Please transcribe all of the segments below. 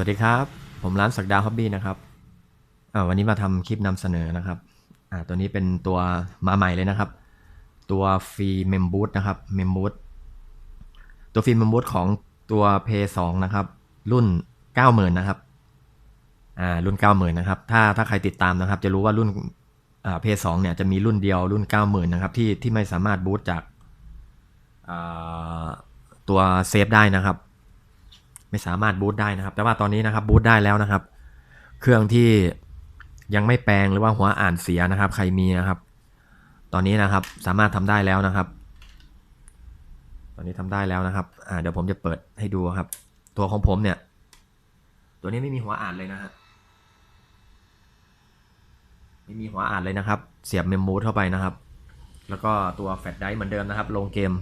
วัสดีครับ ผมร้านสักดาฮอบบี้นะครับวันนี้มาทำคลิปนำเสนอนะครับตัวนี้เป็นตัวมาใหม่เลยนะครับ ตัวฟรีเมมบูตนะครับเมมบูตตัวฟรีเมมบูตของตัว p 2นะครับ รุ่น 90,000นะครับรุ่น 90,000นะครับ ถ้าถ้าใครติดตามนะครับ จะรู้ว่ารุ่นอ่า p 2เนี่ยจะมีรุ่นเดียวรุ่น 90,000นะครับที่ที่ไม่สามารถบูตจากตัวเซฟได้นะครับ ไม่สามารถบูตได้นะครับ แต่ว่าตอนนี้นะครับบูตได้แล้วนะครับ เครื่องที่ยังไม่แปลงหรือว่าหัวอ่านเสียนะครับ ใครมีนะครับ ตอนนี้นะครับสามารถทำได้แล้วนะครับ ตอนนี้ทำได้แล้วนะครับอ่าเดี๋ยวผมจะเปิดให้ดูครับ ตัวของผมเนี่ย ตัวนี้ไม่มีหัวอ่านเลยนะฮะไม่มีหัวอ่านเลยนะครับ เสียบเมมโมเข้าไปนะครับ แล้วก็ตัวแฟลชไดรฟ์เหมือนเดิมนะครับ ลงเกม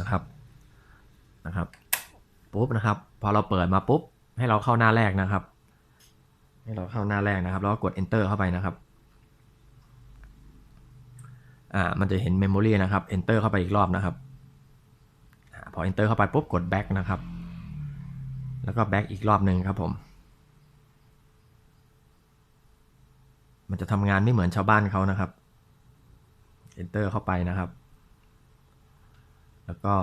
นะครับนะครับ ปุ๊บนะครับ พอเราเปิดมาปุ๊บ ให้เราเข้าหน้าแรกนะครับ ให้เราเข้าหน้าแรกนะครับ แล้วก็กด enter เข้าไปนะครับอ่ามันจะเห็น memory นะครับ enter เข้าไปอีกรอบนะครับอพอ enter เข้าไปปุ๊บกด back นะครับ แล้วก็ back อีกรอบหนึ่งครับผม มันจะทำงานไม่เหมือนชาวบ้านเขานะครับ enter เข้าไปนะครับ แล้วก็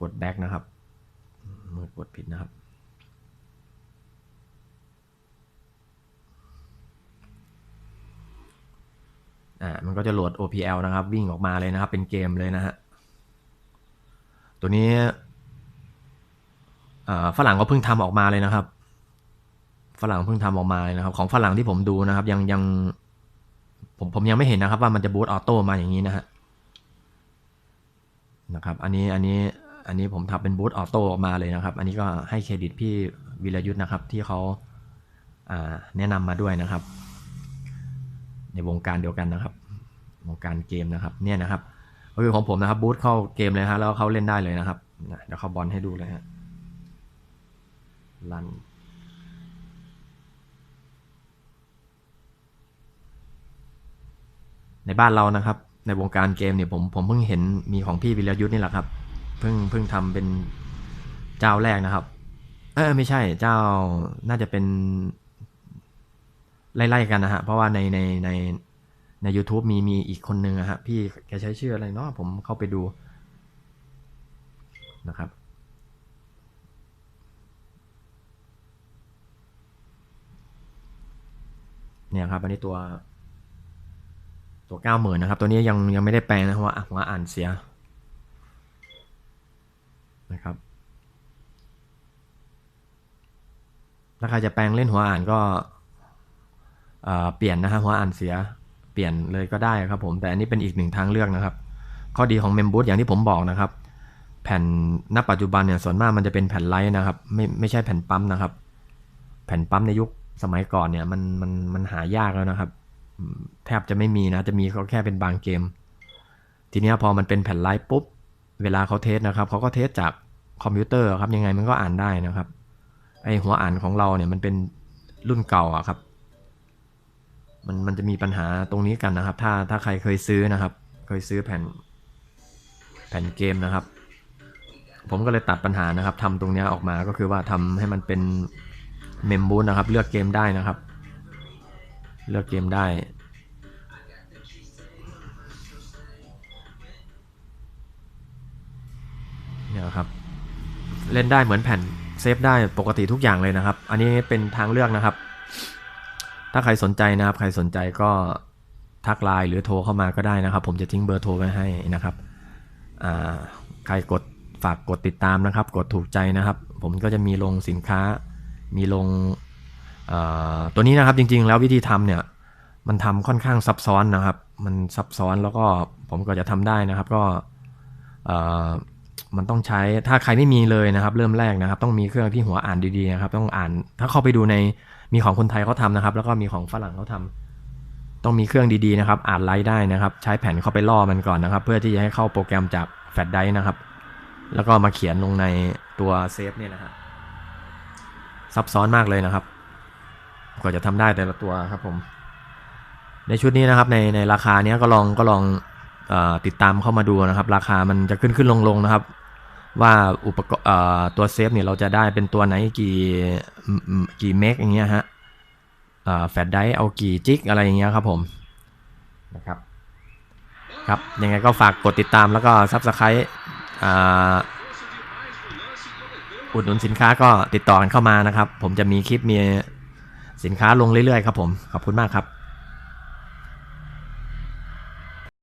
กด back นะครับ มือกดผิดนะครับ อ่า มันก็จะโหลด OPL นะครับ วิ่งออกมาเลยนะครับ เป็นเกมเลยนะฮะ ตัวนี้ฝรั่งก็เพิ่งทำออกมาเลยนะครับ ฝรั่งเพิ่งทำออกมาเลยนะครับ ของฝรั่งที่ผมดูนะครับ ยังยังผมผมยังไม่เห็นนะครับว่ามันจะบูตออโต้มาอย่างนี้นะฮะนะครับ อันนี้อันนี้ อันนี้ผมทำเป็นบูตออโต้ออกมาเลยนะครับ อันนี้ก็ให้เครดิตพี่วิรยุทธ์นะครับที่เขาแนะนำมาด้วยนะครับ ในวงการเดียวกันนะครับ วงการเกมนะครับเนี่ยนะครับก็คือของผมนะครับบูตเข้าเกมเลยฮะแล้วเขาเล่นได้เลยนะครับเดี๋ยวเขาบอลให้ดูเลยฮะรันในบ้านเรานะครับ ในวงการเกมเนี่ยผมผมเพิ่งเห็นมีของพี่วิรยุทธ์นี่แหละครับ เพิ่งเพิ่งทำเป็นเจ้าแรกนะครับ เออไม่ใช่เจ้าน่าจะเป็น ไล่ๆกันนะฮะ เพราะว่าในในในใน u t u b e มีมีอีกคนนึงอะฮะพี่แกใช้ชื่ออะไรเนาะผมเข้าไปดูนะครับเนี่ยครับอันนี้ตัวตัวเก้าหมื่นนะครับ ตัวนี้ยังยังไม่ได้แปลงนะเพราะว่าหัวอ่านเสีย นะครับ ถ้าใครจะแปลงเล่นหัวอ่านก็เอ่อเปลี่ยนนะฮะหัวอ่านเสียเปลี่ยนเลยก็ได้ครับผมแต่อันนี้เป็นอีกหนึ่งทางเลือกนะครับ ข้อดีของเมมบู t อย่างที่ผมบอกนะครับ แผ่นณปัจจุบันเนี่ยส่วนมากมันจะเป็นแผ่นไลท์นะครับ ไม่ไม่ใช่แผ่นปั๊มนะครับ แผ่นปั๊มในยุคสมัยก่อนเนี่ยมันมันมันหายากแล้วนะครับแทบจะไม่มีนะจะมีก็แค่เป็นบางเกม ทีนี้พอมันเป็นแผ่นไลท์ปุ๊บ เวลาเขาเทสนะครับเขาก็เทสจากคอมพิวเตอร์ครับยังไงมันก็อ่านได้นะครับ ไอหัวอ่านของเราเนี่ยมันเป็นรุ่นเก่าอะครับ มันมันจะมีปัญหาตรงนี้กันนะครับ ถ้าถ้าใครเคยซื้อนะครับ เคยซื้อแผ่นแผ่นเกมนะครับ ผมก็เลยตัดปัญหานะครับทำตรงนี้ออกมาก็คือว่าทำให้มันเป็นเมมบูนนะครับ เลือกเกมได้นะครับ เลือกเกมได้ เล่นได้เหมือนแผ่นเซฟได้ปกติทุกอย่างเลยนะครับ อันนี้เป็นทางเลือกนะครับ ถ้าใครสนใจนะครับ ใครสนใจก็ทักไลน์หรือโทรเข้ามาก็ได้นะครับ ผมจะทิ้งเบอร์โทรไว้ให้นะครับใครกดฝากกดติดตามนะครับ กดถูกใจนะครับ ผมก็จะมีลงสินค้า มีลงตัวนี้นะครับจริง ๆ แล้ววิธีทำเนี่ยมันทำค่อนข้างซับซ้อนนะครับ มันซับซ้อนแล้วก็ผมก็จะทำได้นะครับ ก็ มันต้องใช้ถ้าใครไม่มีเลยนะครับ เริ่มแรกนะครับ ต้องมีเครื่องที่หัวอ่านดีๆนะครับ ต้องอ่าน ถ้าเข้าไปดูในมีของคนไทยเขาทำนะครับ แล้วก็มีของฝรั่งเขาทำต้องมีเครื่องดีๆนะครับ อ่านไลท์ได้นะครับ ใช้แผ่นเข้าไปล่อมันก่อนนะครับ เพื่อที่จะให้เข้าโปรแกรมจากแฟลชไดร์นะครับ แล้วก็มาเขียนลงในตัวเซฟเนี่ยนะฮะซับซ้อนมากเลยนะครับกว่าจะทำได้แต่ละตัวครับผม ในชุดนี้นะครับในในราคาเนี้ยก็ลองก็ลอง ติดตามเข้ามาดูนะครับ ราคามันจะขึ้นขึ้นลงลงนะครับ ว่าอุปกรณ์ตัวเซฟเนี่ยเราจะได้เป็นตัวไหนกี่กี่เมกอย่างเงี้ยฮะแฟลชไดร์เอากี่จิกอะไรอย่างเงี้ยครับผมนะครับครับยังไงก็ฝากกดติดตามแล้วก็ซับสไครต์อุดหนุนสินค้าก็ติดต่อกันเข้ามานะครับ ผมจะมีคลิปมีสินค้าลงเรื่อยๆครับผม ขอบคุณมากครับ